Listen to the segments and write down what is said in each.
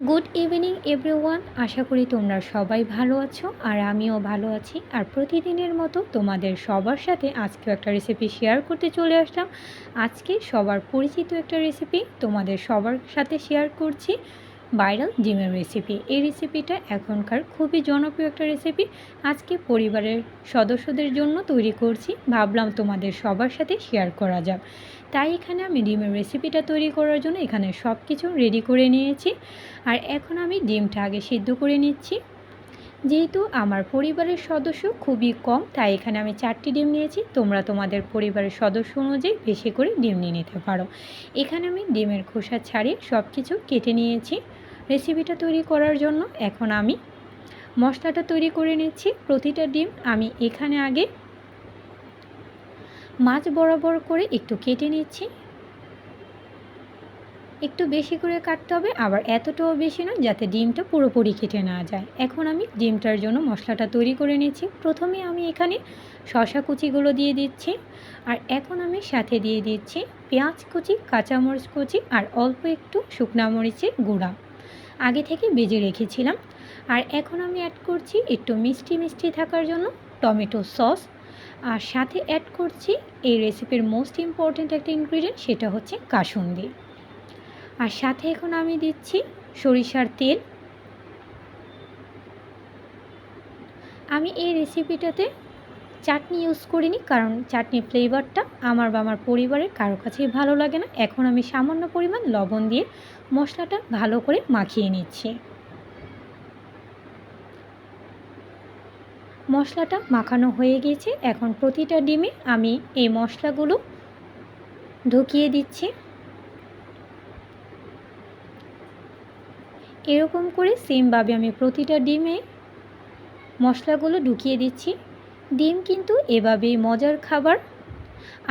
Good evening everyone আশা করি তোমরা সবাই ভালো আছো, আর আমিও ভালো আছি। আর প্রতিদিনের মতো তোমাদের সবার সাথে আজকেও একটা রেসিপি শেয়ার করতে চলে আসলাম। আজকে সবার পরিচিত একটা রেসিপি তোমাদের সবার সাথে শেয়ার করছি। ভাইরাল ডিমের রেসিপি এই রেসিপিটা এখনকার খুবই জনপ্রিয় একটা রেসিপি আজকে পরিবারের সদস্যদের জন্য তৈরি করছি। ভাবলাম তোমাদের সবার সাথে শেয়ার করা যাক। তাই এখানে আমি ডিমের রেসিপিটা তৈরি করার জন্য এখানে সব কিছু রেডি করে নিয়েছি। আর এখন আমি ডিমটা আগে সিদ্ধ করে নিচ্ছি। যেহেতু আমার পরিবারের সদস্য খুবই কম, তাই এখানে আমি চারটি ডিম নিয়েছি। তোমরা তোমাদের পরিবারের সদস্য অনুযায়ী বেশি করে ডিম নিয়ে নিতে পারো। এখানে আমি ডিমের খোসা ছাড়িয়ে সব কিছু কেটে নিয়েছি। রেসিপিটা তৈরি করার জন্য এখন আমি মশলাটা তৈরি করে নিচ্ছি। প্রতিটা ডিম আমি এখানে আগে মাছ বরাবর করে একটু কেটে নিচ্ছি। একটু বেশি করে কাটতে হবে, আবার এতটাও বেশি না যাতে ডিমটা পুরোপুরি কেটে না যায়। এখন আমি ডিমটার জন্য মশলাটা তৈরি করে নিচ্ছি। প্রথমে আমি এখানে শশা কুচিগুলো দিয়ে দিচ্ছি, আর এখন আমি সাথে দিয়ে দিচ্ছি পেঁয়াজ কুচি, কাঁচামরিচ কুচি, আর অল্প একটু শুকনা মরিচের গুঁড়া। আগে থেকে বেজে রেখেছিলাম। আর এখন আমি অ্যাড করছি একটু মিষ্টি মিষ্টি থাকার জন্য টমেটো সস। আর সাথে অ্যাড করছি এই রেসিপির মোস্ট ইম্পর্ট্যান্ট একটা ইনগ্রিডিয়েন্ট সেটা হচ্ছে কাসুন্দি। আর সাথে এখন আমি দিচ্ছি সরিষার তেল। আমি এই রেসিপিটাতে চাটনি ইউজ করিনি, কারণ চাটনির ফ্লেভারটা আমার বা আমার পরিবারের কারও কাছেই ভালো লাগে না। এখন আমি সামান্য পরিমাণ লবণ দিয়ে মশলাটা ভালো করে মাখিয়ে নিচ্ছি। মশলাটা মাখানো হয়ে গিয়েছে। এখন প্রতিটা ডিমে আমি এই মশলাগুলো ঢুকিয়ে দিচ্ছি। এরকম করে সেমভাবে আমি প্রতিটা ডিমে মশলাগুলো ঢুকিয়ে দিচ্ছি। ডিম কিন্তু এভাবেই মজার খাবার।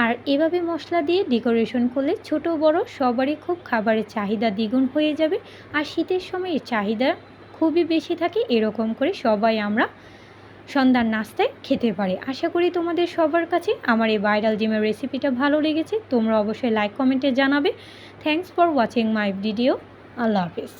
আর এভাবে মশলা দিয়ে ডেকোরেশন করলে ছোট বড় সবারই খুব খাবারের চাহিদা দ্বিগুণ হয়ে যাবে। আর শীতের সময় চাহিদা খুবই বেশি থাকে, এরকম করে সবাই আমরা সন্ধ্যার নাস্তায় খেতে পারে। আশা করি তোমাদের সবার কাছে আমার এই ভাইরাল ডিমের রেসিপিটা ভালো লেগেছে। তোমরা অবশ্যই লাইক কমেন্টে জানাবে। Thanks for watching my video Allah Hafiz.